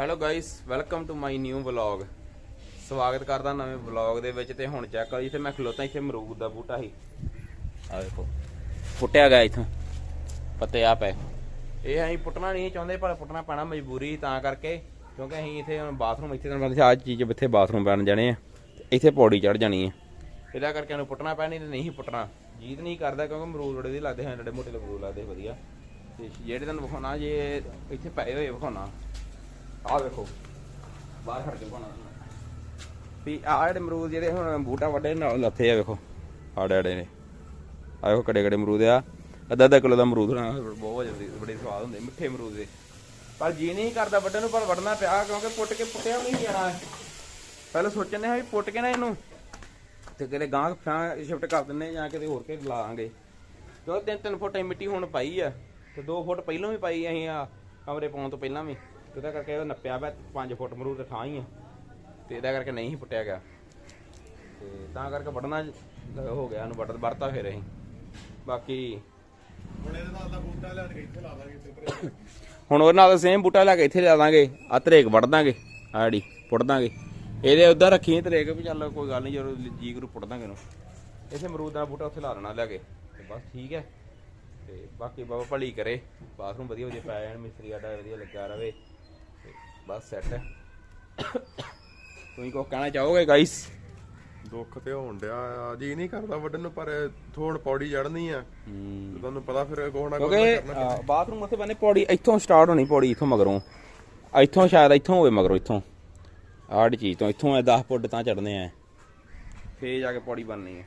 Hello guys welcome to my new vlog ਸਵਾਗਤ ਕਰਦਾ ਨਵੇਂ ਵਲੌਗ ਦੇ ਵਿੱਚ ਤੇ ਹੁਣ ਚੈੱਕ ਕਰੋ ਜਿੱਥੇ ਮੈਂ ਖਲੋਤਾ, ਇੱਥੇ ਮਰੂਦ ਦਾ ਬੂਟਾ ਸੀ। ਆ ਦੇਖੋ ਪੁੱਟਿਆ ਗਿਆ ਇਥੋਂ, ਪੱਤੇ ਆ ਪਏ ਇਹ ਅਸੀਂ ਪੁੱਟਣਾ ਨਹੀਂ ਚਾਹੁੰਦੇ, ਪਰ ਪੁੱਟਣਾ ਪੈਣਾ ਮਜਬੂਰੀ ਤਾਂ ਕਰਕੇ, ਕਿਉਂਕਿ ਅਸੀਂ ਇੱਥੇ ਹੁਣ ਬਾਥਰੂਮ ਇੱਥੇ ਤੁਹਾਨੂੰ ਪਤਾ ਆ ਚੀਜ਼ ਇੱਥੇ ਬਾਥਰੂਮ ਬਣ ਜਾਣੇ ਆ ਇੱਥੇ ਪੌੜੀ ਚੜ ਜਾਣੀ ਹੈ ਇਹਦਾ ਕਰਕੇ ਇਹਨੂੰ ਪੁੱਟਣਾ ਪੈਣੀ ਤੇ ਨਹੀਂ ਪੁੱਟਣਾ। ਜੀਤ ਨਹੀਂ ਕਰਦਾ, ਕਿਉਂਕਿ ਮਰੂਦ ਬੜੇ ਦੇ ਲੱਗਦੇ ਹਨ ਜਿਹੜੇ ਮੋਟੇ ਅਮਰੂਦ ਲੱਗਦੇ, ਵਧੀਆ। ਤੇ ਜਿਹੜੇ ਤੁਹਾਨੂੰ ਵਿਖਾਉਣਾ, ਜੇ ਇੱਥੇ ਪਏ ਹੋਏ ਵਿਖਾਉਣਾ। ਆ ਵੇਖੋ। ਬਾਹਰ ਖੜ ਕੇ ਵਿਖਾਉਣਾ ਵੀ ਆਹ ਜਿਹੜੇ ਅਮਰੂਦ ਜਿਹੜੇ ਹੁਣ ਬੂਟਾ ਵੱਡੇ ਨਾਲ ਲੱਥੇ ਆ ਵੇਖੋ ਆੜੇ ਆੜੇ ਨੇ। ਆ ਵੇਖੋ ਕੜੇ ਕੜੇ ਅਮਰੂਦ ਆ। ਅੱਧਾ ਅੱਧਾ ਕਿਲੋ ਦਾ ਅਮਰੂਦ ਹੋਣਾ, ਬਹੁਤ ਜਲਦੀ ਬੜੇ ਸਵਾਦ ਹੁੰਦੇ, ਮਿੱਠੇ ਅਮਰੂਦ ਦੇ। ਪਰ ਜੀ ਨਹੀਂ ਕਰਦਾ ਵੱਡੇ ਨੂੰ, ਪਰ ਵੜਨਾ ਪਿਆ, ਕਿਉਂਕਿ ਪੁੱਟ ਕੇ ਪੁੱਟਿਆ ਵੀ ਨਹੀਂ ਜਾਣਾ। ਪਹਿਲਾਂ ਸੋਚਣੇ ਹਾਂ ਵੀ ਪੁੱਟ ਕੇ ਨਾ ਇਹਨੂੰ। ਤੇ ਕਿਤੇ ਗਾਂ ਫਾਂ ਸ਼ਿਫਟ ਕਰ ਦਿੰਨੇ ਜਾਂ ਕਿਤੇ ਹੋਰ ਕੇ ਲਾਵਾਂਗੇ। ਕਿਉਂਕਿ ਤਿੰਨ ਤਿੰਨ ਫੁੱਟ ਅਸੀਂ ਮਿੱਟੀ ਹੁਣ ਪਾਈ ਆ, ਤੇ 2 ਫੁੱਟ ਪਹਿਲਾਂ ਵੀ ਪਾਈ ਅਸੀਂ ਆ, ਕਮਰੇ ਪਾਉਣ ਤੋਂ ਪਹਿਲਾਂ ਵੀ। ਤੇ ਉਹਦਾ ਕਰਕੇ ਉਹ ਨੱਪਿਆ ਪਿਆ 5 ਫੁੱਟ ਮਰੂਦ ਤੇ ਥਾਂ ਹੀ ਆ। ਤੇ ਇਹਦਾ ਕਰਕੇ ਨਹੀਂ ਪੁੱਟਿਆ ਗਿਆ। ਤੇ ਤਾਂ ਕਰਕੇ ਵੱਢਣਾ ਹੋ ਗਿਆ ਉਹਨੂੰ ਵੱਢ ਵਰਤਾ ਫਿਰ ਅਸੀਂ। ਬਾਕੀ ਹੁਣ ਇਹਦੇ ਨਾਲ ਦਾ ਬੂਟਾ ਲੈਣ ਕੇ ਇੱਥੇ ਲਾ ਦਾਂਗੇ ਇੱਥੇ ਉੱਪਰ। ਹੁਣ ਉਹਨਾਂ ਦਾ ਸੇਮ ਬੂਟਾ ਲੈ ਕੇ ਇੱਥੇ ਲਿਆ ਦਾਂਗੇ। ਆ ਤਰੇਕ ਵੱਢ ਦਾਂਗੇ ਆੜੀ ਪੁੱਟ ਦਾਂਗੇ। ਇਹਦੇ ਉਧਰ ਰੱਖੀ ਤਰੇਕ ਵੀ ਚੱਲ ਕੋਈ ਗੱਲ ਨਹੀਂ ਜਦੋਂ ਜੀ ਗਰੂ ਪੁੱਟ ਦਾਂਗੇ ਇਹਨੂੰ। ਇਥੇ ਅਮਰੂਦ ਦਾ ਬੂਟਾ ਉੱਥੇ ਲਾ ਦੇਣਾ ਲੈ ਕੇ। ਤੇ ਬਸ ਠੀਕ ਹੈ। ਤੇ ਬਾਕੀ ਬਾਬਾ ਭਲੀ ਕਰੇ। ਬਾਥਰੂਮ ਵਧੀਆ ਵਧੀਆ ਪਾਇਆ ਜਾਣ ਮਿਸਤਰੀ ਆਡਾ ਵਧੀਆ ਲੱਗਾ ਰਵੇ ਤੇ ਬਸ ਸੈੱਟ ਹੈ। ਤੁਸੀਂ ਕੋ ਕਹਿਣਾ ਚਾਹੋਗੇ ਗਾਇਸ ਦੁੱਖ ਤੇ ਹੋਣ ਡਿਆ ਆ। ਜੀ ਨਹੀਂ ਕਰਦਾ ਵੱਡਣ ਨੂੰ ਪਰ ਥੋੜ ਪੌੜੀ ਚੜਨੀ ਆ। ਤੁਹਾਨੂੰ ਪਤਾ ਫਿਰ ਕੋਹਣਾ ਅਹ, ਬਾਥਰੂਮ ਉੱਥੇ ਬਣੇ ਪੌੜੀ ਇੱਥੋਂ ਸਟਾਰਟ ਹੋਣੀ ਪੌੜੀ ਇੱਥੋਂ ਮਗਰੋਂ। ਇੱਥੋਂ ਸ਼ਾਇਦ ਇੱਥੋਂ ਹੋਵੇ ਮਗਰੋਂ ਇੱਥੋਂ। ਆੜੀ ਚੀਜ਼ ਤੋਂ ਇੱਥੋਂ ਐ 10 ਫੁੱਟ ਤਾਂ ਚੜਨੇ ਆ। ਫੇਰ ਜਾ ਕੇ ਪੌੜੀ ਬਣਨੀ ਹੈ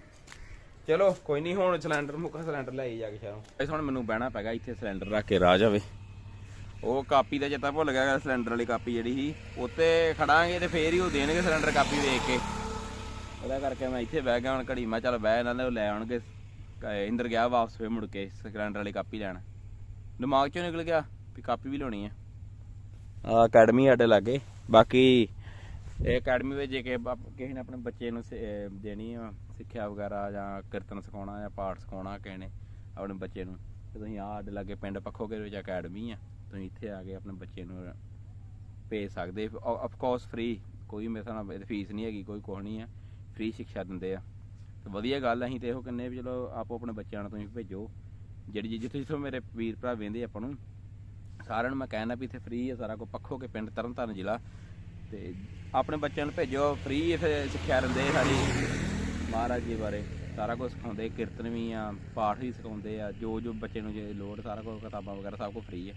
ਚਲੋ ਕੋਈ ਨਹੀਂ ਹੁਣ ਸਿਲੰਡਰ ਮੁੱਕਾ ਸਿਲੰਡਰ ਲੈ ਜਾ ਕੇ ਸ਼ਾਇਦ ਇਸ ਹੁਣ ਮੈਨੂੰ ਬਹਿਣਾ ਪੈਗਾ ਇੱਥੇ ਸਿਲੰਡਰ ਰੱਖ ਕੇ ਰਾਹ ਜਾਵੇ। ਉਹ ਕਾਪੀ ਦਾ ਚੇਤਾ ਭੁੱਲ ਗਿਆ ਸਿਲੰਡਰ ਵਾਲੀ ਕਾਪੀ ਜਿਹੜੀ ਸੀ, ਉੱਤੇ ਖੜਾਂਗੇ ਤੇ ਫੇਰ ਹੀ ਉਹ ਦੇਣਗੇ ਸਿਲੰਡਰ ਕਾਪੀ ਵੇਖ ਕੇ। ਉਹਦਾ ਕਰਕੇ ਮੈਂ ਇੱਥੇ ਬਹਿ ਗਿਆ, ਹੁਣ ਘੜੀ ਮੈਂ ਚੱਲ ਬਹਿ ਇਹਨਾਂ ਦੇ ਲੈ ਆਉਣਗੇ। ਇੰਦਰ ਗਿਆ ਵਾਪਸ, ਫੇਰ ਮੁੜ ਕੇ ਸਿਲੰਡਰ ਵਾਲੀ ਕਾਪੀ ਲੈਣ। ਦਿਮਾਗ ਚੋਂ ਨਿਕਲ ਗਿਆ ਵੀ ਕਾਪੀ ਵੀ ਲਾਉਣੀ ਆ। ਆ ਅਕੈਡਮੀ ਸਾਡੇ ਲਾਗੇ, ਬਾਕੀ ਇਹ ਅਕੈਡਮੀ ਵਿੱਚ ਜੇ ਕਿਸੇ ਨੇ ਆਪਣੇ ਬੱਚੇ ਨੂੰ ਦੇਣੀ ਆ, ਸਿੱਖਿਆ ਵਗੈਰਾ ਜਾਂ ਕੀਰਤਨ ਸਿਖਾਉਣਾ ਜਾਂ ਪਾਠ ਸਿਖਾਉਣਾ ਕਿਸੇ ਨੇ, ਆਪਣੇ ਬੱਚੇ ਨੂੰ, ਤੇ ਤੁਸੀਂ ਆ ਸਾਡੇ ਲਾਗੇ ਪਿੰਡ ਪੱਖੋਗੇ ਵਿੱਚ ਅਕੈਡਮੀ ਆ। ਤੁਸੀਂ ਇੱਥੇ ਆ ਕੇ ਆਪਣੇ ਬੱਚੇ ਨੂੰ ਭੇਜ ਸਕਦੇ। ਆਫ ਕੋਰਸ ਫ੍ਰੀ ਕੋਈ ਮੇਰੇ ਹਿਸਾਬ ਨਾਲ ਫੀਸ ਨਹੀਂ ਹੈਗੀ, ਕੋਈ ਕੁਛ ਨਹੀਂ ਹੈ। ਫ੍ਰੀ ਸਿੱਖਿਆ ਦਿੰਦੇ ਆ। ਤੇ ਵਧੀਆ ਗੱਲ ਅਸੀਂ ਤੇ ਇਹੋ ਕਹਿੰਦੇ ਵੀ ਚਲੋ ਆਪੋ ਆਪਣੇ ਬੱਚਿਆਂ ਨੂੰ ਤੁਸੀਂ ਭੇਜੋ। ਜਿਹੜੀ ਜਿੱਥੇ ਜਿੱਥੋਂ ਮੇਰੇ ਵੀਰ ਭਰਾ ਵੇਂਦੇ ਆਪਾਂ ਨੂੰ, ਸਾਰਿਆਂ ਨੂੰ ਮੈਂ ਕਹਿਣਾ ਵੀ ਇੱਥੇ ਫ੍ਰੀ ਹੈ ਸਾਰਾ ਕੁਝ ਪੱਖੋ ਕੇ ਪਿੰਡ ਤਰਨਤਾਰਨ ਜ਼ਿਲ੍ਹਾ। ਤੇ ਆਪਣੇ ਬੱਚਿਆਂ ਨੂੰ ਭੇਜੋ ਫ੍ਰੀ ਇੱਥੇ ਸਿੱਖਿਆ ਦਿੰਦੇ ਸਾਡੀ ਮਹਾਰਾਜ ਜੀ ਬਾਰੇ। ਸਾਰਾ ਕੁਝ ਸਿਖਾਉਂਦੇ, ਕੀਰਤਨ ਵੀ ਆ, ਪਾਠ ਵੀ ਸਿਖਾਉਂਦੇ ਆ, ਜੋ ਜੋ ਬੱਚੇ ਨੂੰ ਜੇ ਲੋੜ, ਸਾਰਾ ਕੁਝ ਕਿਤਾਬਾਂ ਵਗੈਰਾ ਸਭ ਕੁਝ ਫ੍ਰੀ ਹੈ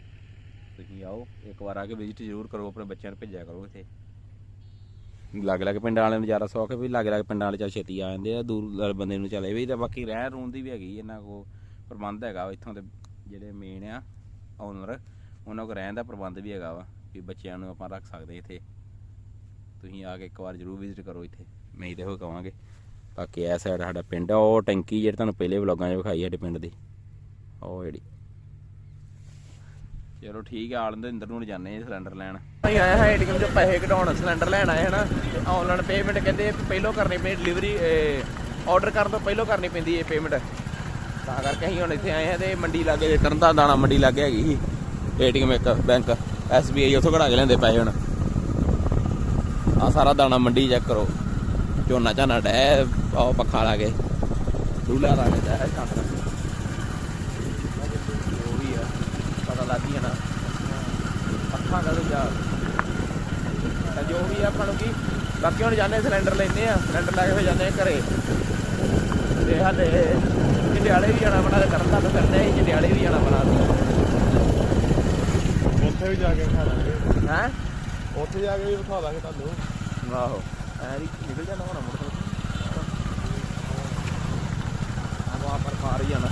ਤੁਸੀਂ ਆਓ, ਇੱਕ ਵਾਰ ਆ ਕੇ ਵਿਜ਼ਿਟ ਜ਼ਰੂਰ ਕਰੋ, ਆਪਣੇ ਬੱਚਿਆਂ ਨੂੰ ਭੇਜਿਆ ਕਰੋ ਇੱਥੇ। ਲੱਗ ਲੱਗ ਪਿੰਡਾਂ ਵਾਲਿਆਂ ਨੂੰ ਜ਼ਿਆਦਾ ਸੌਖ ਹੈ ਵੀ ਲੱਗ ਲੱਗ ਪਿੰਡਾਂ ਵਾਲੇ ਚੱਲ ਛੇਤੀ ਆ ਜਾਂਦੇ ਆ, ਦੂਰ ਬੰਦੇ ਨੂੰ ਚਲੇ ਵੀ, ਤਾਂ ਬਾਕੀ ਰਹਿਣ ਰੂਣ ਦੀ ਵੀ ਹੈਗੀ ਇਹਨਾਂ ਕੋ ਪ੍ਰਬੰਧ ਹੈਗਾ ਵਾ, ਇੱਥੋਂ ਦੇ ਜਿਹੜੇ ਮੇਨ ਆ ਓਨਰ ਉਹਨਾਂ ਕੋ ਰਹਿਣ ਦਾ ਪ੍ਰਬੰਧ ਵੀ ਹੈਗਾ ਵਾ, ਵੀ ਬੱਚਿਆਂ ਨੂੰ ਆਪਾਂ ਰੱਖ ਸਕਦੇ ਇੱਥੇ। ਤੁਸੀਂ ਆ ਕੇ ਇੱਕ ਵਾਰ ਜ਼ਰੂਰ ਵਿਜ਼ਿਟ ਕਰੋ ਇੱਥੇ, ਮੈਂ ਇਹਦੇ ਹੋ ਕਵਾਂਗੇ। ਬਾਕੀ ਇਹ ਸਾਈਡ ਸਾਡਾ ਪਿੰਡ ਆ, ਉਹ ਟੈਂਕੀ ਜਿਹੜੀ ਤੁਹਾਨੂੰ ਪਹਿਲੇ ਵਲੌਗਾਂ 'ਚ ਵਿਖਾਈ ਸਾਡੇ ਪਿੰਡ ਦੀ, ਉਹ ਜਿਹੜੀ ਚਲੋ ਠੀਕ ਹੈ ਆਲੰਦ ਇੰਦਰ ਨੂੰ ਜਾਂਦੇ ਆ ਸਿਲੰਡਰ ਲੈਣ। ਅਸੀਂ ਆਏ ਹਾਂ ਏਟੀਐਮ 'ਚੋਂ ਪੈਸੇ ਕਢਾਉਣ, ਸਿਲੰਡਰ ਲੈਣ ਆਏ ਹਨਾ ਤੇ ਆਨਲਾਈਨ ਪੇਮੈਂਟ ਕਹਿੰਦੇ ਪਹਿਲਾਂ ਕਰਨੀ ਪੈਂਦੀ ਡਿਲੀਵਰੀ ਆਰਡਰ ਕਰਨ ਤੋਂ ਪਹਿਲਾਂ ਕਰਨੀ ਪੈਂਦੀ ਹੈ ਪੇਮੈਂਟ ਤਾਂ ਕਰਕੇ ਅਸੀਂ ਹੁਣ ਇੱਥੇ ਆਏ ਹਾਂ ਤੇ ਮੰਡੀ ਲਾਗੇ ਤਰਨਤਾਰਨ ਦਾਣਾ ਮੰਡੀ ਲਾਗੇ ਹੈਗੀ ਸੀ, ਏਟੀਐਮ ਇੱਕ ਬੈਂਕ ਐਸਬੀਆਈ ਉੱਥੋਂ ਕਢਾ ਕੇ ਲੈਂਦੇ ਪੈਸੇ ਹੁਣ। ਆ ਸਾਰਾ ਦਾਣਾ ਮੰਡੀ ਚੈੱਕ ਕਰੋ, ਝੋਨਾ ਝਾਨਾ ਡੈ ਆਹ ਪੱਖਾ ਲਾ ਕੇ ਡੂਲਾ ਲਾ ਕੇ ਡੈ ਕੰਨ ਉਹ ਵੀ ਆ ਲੱਗ ਗਿਆ ਨਾ। ਅੱਖਾਂ ਕਦੋਂ ਜਾ। ਤਾਂ ਜੋ ਵੀ ਆਪਾਂ ਨੂੰ ਕੀ ਬਾਕੀ ਹੁਣ ਜਾਂਦੇ ਸਿਲੰਡਰ ਲੈਨੇ ਆ ਸਿਲੰਡਰ ਲੈ ਕੇ ਫਿਰ ਜਾਂਦੇ ਆ ਘਰੇ। ਤੇ ਹਾਲੇ ਜੰਡਿਆਲੇ ਵੀ ਜਾਣਾ ਬਣਾ ਕਰਨ ਦਾ ਫਿਰਦੇ ਆ ਜੰਡਿਆਲੇ ਵੀ ਜਾਣਾ ਬਣਾ ਉੱਥੇ ਵੀ ਜਾ ਕੇ ਵਿਖਾ ਦਾਂਗੇ ਹੈ? ਉੱਥੇ ਜਾ ਕੇ ਵੀ ਵਿਖਾ ਦਾਂਗੇ ਤੁਹਾਨੂੰ। ਆਹੋ ਐ ਨਿਕਲ ਜਾਣਾ ਹੁਣ ਮੁੜ ਆਹ ਆਪਾਂ ਮਾਰ ਹੀ ਜਾਣਾ।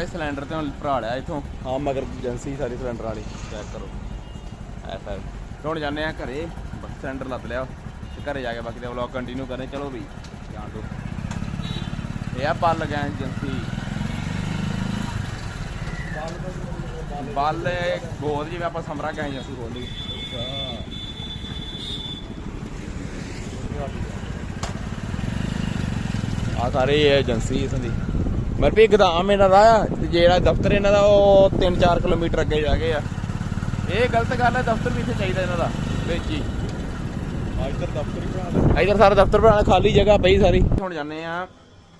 ਗਾਇਸ ਸਿਲੰਡਰ ਤੇ ਹੁਣ ਭਰਾ ਲਿਆ ਇਥੋਂ। ਹਾਂ ਮਗਰ ਏਜੰਸੀ ਸਾਰੀ ਸਿਲੰਡਰ ਵਾਲੀ। ਚੈੱਕ ਕਰੋ। ਐਸਾ ਹੁਣ ਜਾਂਦੇ ਆ ਘਰੇ ਬਸ ਸਿਲੰਡਰ ਲੱਦ ਲਿਆ। ਤੇ ਘਰੇ ਜਾ ਕੇ ਬਾਕੀ ਦਾ ਵਲੌਗ ਕੰਟੀਨਿਊ ਕਰੇ ਚਲੋ ਵੀ। ਜਾਣ ਦੋ ਇਹ ਆ ਪਲ ਗਿਆ ਏਜੰਸੀ। ਬੱਲ ਗੋਦ ਜਿਵੇਂ ਆਪਾਂ ਸਮਰਾ ਗਏ ਏਜੰਸੀ ਖੋਲੀ ਆ ਸਾਰੇ ਏਜੰਸੀ ਇਸ ਦੀ। ਮਰ ਵੀ ਗਦਾਮ ਇਹਨਾਂ ਦਾ ਆ ਤੇ ਜਿਹੜਾ ਦਫ਼ਤਰ ਇਹਨਾਂ ਦਾ ਉਹ 3-4 ਕਿਲੋਮੀਟਰ ਅੱਗੇ ਜਾ ਕੇ ਆ। ਇਹ ਗਲਤ ਗੱਲ ਹੈ ਦਫ਼ਤਰ ਵੀ ਇੱਥੇ ਚਾਹੀਦਾ ਇਹਨਾਂ ਦਾ। ਵਿੱਚ ਹੀ। ਤੱਕ ਦਫ਼ਤਰ ਹੀ ਬਣਾ ਇਧਰ ਸਾਰਾ ਦਫ਼ਤਰ ਬਣਾਉਣਾ ਖਾਲੀ ਜਗ੍ਹਾ ਪਈ ਸਾਰੀ। ਹੁਣ ਜਾਂਦੇ ਆ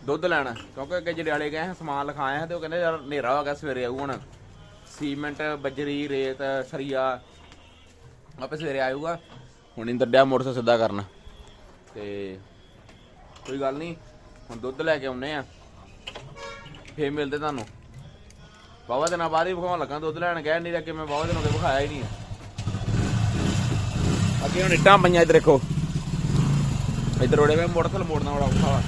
ਦੁੱਧ ਲੈਣ ਕਿਉਂਕਿ ਅੱਗੇ ਜਿਹੜੇ ਵਾਲੇ ਗਏ ਆ, ਸਮਾਨ ਲਿਖਾਇਆ ਤੇ ਉਹ ਕਹਿੰਦੇ ਯਾਰ ਹਨੇਰਾ ਹੋ ਗਿਆ ਸਵੇਰੇ ਆਊ ਹੁਣ। ਸੀਮੈਂਟ ਬਜਰੀ ਰੇਤ ਸਰੀਆ ਆਪੇ ਸਵੇਰੇ ਆਊਗਾ। ਹੁਣ ਇੰਦਰ ਡਿਆ ਮੋਟਰ ਸਿੱਧਾ ਕਰਨ। ਤੇ ਕੋਈ ਗੱਲ ਨਹੀਂ ਹੁਣ ਦੁੱਧ ਲੈ ਕੇ ਆਉਨੇ ਆ। ਫੇਰ ਮਿਲਦੇ ਤੁਹਾਨੂੰ। ਬਾਵਾ ਦਿਨਾਂ ਬਾਅਦ ਹੀ ਵਿਖਾਉਣ ਲੱਗਾ, ਦੁੱਧ ਲੈਣ ਗਏ ਨਹੀਂ ਅੱਗੇ ਮੈਂ ਬਾਵਾ ਦਿਨ ਹੋ ਵਿਖਾਇਆ ਹੀ ਨਹੀਂ ਅੱਗੇ ਹੁਣ ਇੱਟਾਂ ਪਈਆਂ ਇੱਧਰ ਦੇਖੋ। ਇੱਧਰ ਉਹਦੇ ਮੈਂ ਮੋਟਰਸਾਈਕਲ ਮੋੜਨਾ ਬੜਾ ਔਖਾ ਵਾ।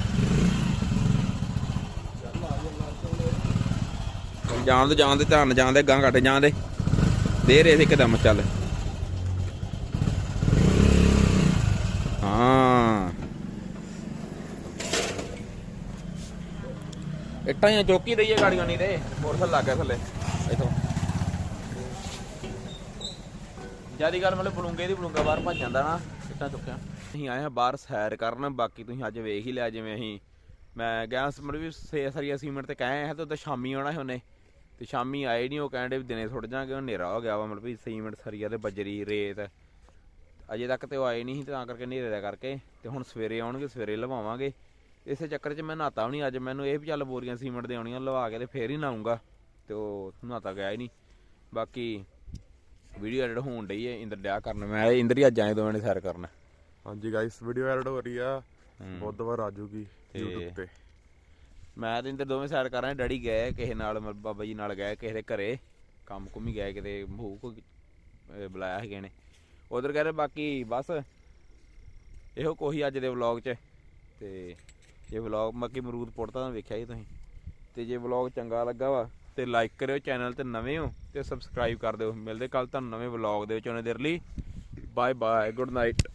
ਜਾਣ ਦੇ ਜਾਣ ਦੇ, ਧਿਆਨ ਜਾਣ ਦੇ ਗਾਂ ਘੱਟ ਜਾਣ ਦੇ। ਦੇ ਰੇ ਇੱਕਦਮ, ਚੱਲ। ਇੱਟਾਂ ਹੀ ਆ, ਚੌਕੀ ਦਈਏ ਗਾੜੀਆਂ ਨਹੀਂ ਤੇ ਮੋਟਰਸਾਈਕਲ ਲੱਗ ਗਿਆ ਥੱਲੇ ਇਥੋਂ। ਜਿਆਦੀ ਗੱਲ ਮਤਲਬ ਬਲੂੰਗੇ ਦੀ ਬਲੂੰਗਾ ਬਾਹਰ ਭੱਜ ਜਾਂਦਾ ਨਾ ਇੱਟਾਂ ਚੁੱਕਿਆ। ਅਸੀਂ ਆਏ ਹਾਂ ਬਾਹਰ ਸੈਰ ਕਰਨ ਬਾਕੀ ਤੁਸੀਂ ਅੱਜ ਵੇਖ ਹੀ ਲਿਆ ਜਿਵੇਂ ਅਸੀਂ ਮੈਂ ਗਿਆ ਮਤਲਬ ਵੀ ਸੇ ਸਰੀਆ ਸੀਮੈਂਟ ਤੇ ਕਹੇ ਆ ਤੇ ਉੱਤੇ ਸ਼ਾਮੀ ਆਉਣਾ ਸੀ ਉਹਨੇ। ਤੇ ਸ਼ਾਮੀ ਆਏ ਨਹੀਂ ਉਹ ਕਹਿੰਦੇ ਵੀ ਦਿਨੇ ਥੋੜ ਜਾਾਂਗੇ ਉਹ ਹਨੇਰਾ ਹੋ ਗਿਆ ਵਾ ਮਤਲਬ ਵੀ ਸੀਮੈਂਟ ਸਰੀਆ ਤੇ ਬਜਰੀ ਰੇਤ। ਅਜੇ ਤੱਕ ਤੇ ਉਹ ਆਏ ਨਹੀਂ ਸੀ ਤਾਂ ਕਰਕੇ ਹਨੇਰੇ ਦਾ ਕਰਕੇ ਤੇ ਹੁਣ ਸਵੇਰੇ ਆਉਣਗੇ ਸਵੇਰੇ ਲਵਾਵਾਂਗੇ। ਇਸੇ ਚੱਕਰ 'ਚ ਮੈਂ ਨਹਾਤਾ ਵੀ ਨਹੀਂ ਅੱਜ। ਮੈਨੂੰ ਇਹ ਵੀ ਚੱਲ ਬੋਰੀਆਂ ਸੀਮੈਂਟ ਦੇ ਆਉਣੀਆਂ ਲਵਾ ਕੇ ਤੇ ਫੇਰ ਹੀ ਨਹਾਉਂਗਾ ਤੇ ਉਹ ਨਹਾਤਾ ਗਿਆ ਹੀ ਨਹੀਂ। ਬਾਕੀ ਵੀਡੀਓ ਐਡਿਟ ਹੋਣ ਡਈ ਹੈ ਇੰਦਰ ਡਿਆ ਕਰਨ। ਮੈਂ ਇੰਦਰ ਹੀ ਅੱਜ ਆਏ ਦੋਵੇਂ ਨੇ ਸੈਰ ਕਰਨ। ਹਾਂਜੀ ਗਾਇਸ ਵੀਡੀਓ ਐਡ ਹੋ ਰਹੀ ਆ। ਬੁੱਧਵਾਰ ਆ ਜੂਗੀ YouTube ਤੇ। ਮੈਂ ਤੇ ਇੰਦਰ ਦੋਵੇਂ ਸੈਰ ਕਰ ਰਹੇ ਡੈਡੀ ਗਏ ਕਿਸੇ ਨਾਲ ਬਾਬਾ ਜੀ ਨਾਲ ਗਏ ਕਿਸੇ ਦੇ ਘਰੇ। ਕੰਮ ਕੁਮ ਹੀ ਗਏ ਕਿਤੇ ਭੂ ਕੋ ਬੁਲਾਇਆ ਕਿਸੇ ਨੇ। ਉਧਰ ਕਹਿੰਦੇ ਬਾਕੀ ਬਸ ਇਹੋ ਕੋਈ ਅੱਜ ਦੇ ਵਲੌਗ 'ਚ। ਤੇ ਇਹ ਵਲੌਗ ਬਾਕੀ ਮਰੂਦ ਪੁੱਟਦਾ ਤਾਂ ਵੇਖਿਆ ਹੀ ਤੁਸੀਂ। ਤੇ ਜੇ ਵਲੌਗ ਚੰਗਾ ਲੱਗਾ ਵਾ, ਤੇ ਲਾਈਕ ਕਰਿਓ ਚੈਨਲ ਤੇ ਨਵੇਂ ਹੋ, ਤੇ ਸਬਸਕ੍ਰਾਈਬ ਕਰ ਦਿਓ। ਮਿਲਦੇ ਕੱਲ ਤੁਹਾਨੂੰ ਨਵੇਂ ਵਲੌਗ ਦੇ ਵਿੱਚ ਉਹਨੇ ਦੇਰ ਲਈ। Bye bye good night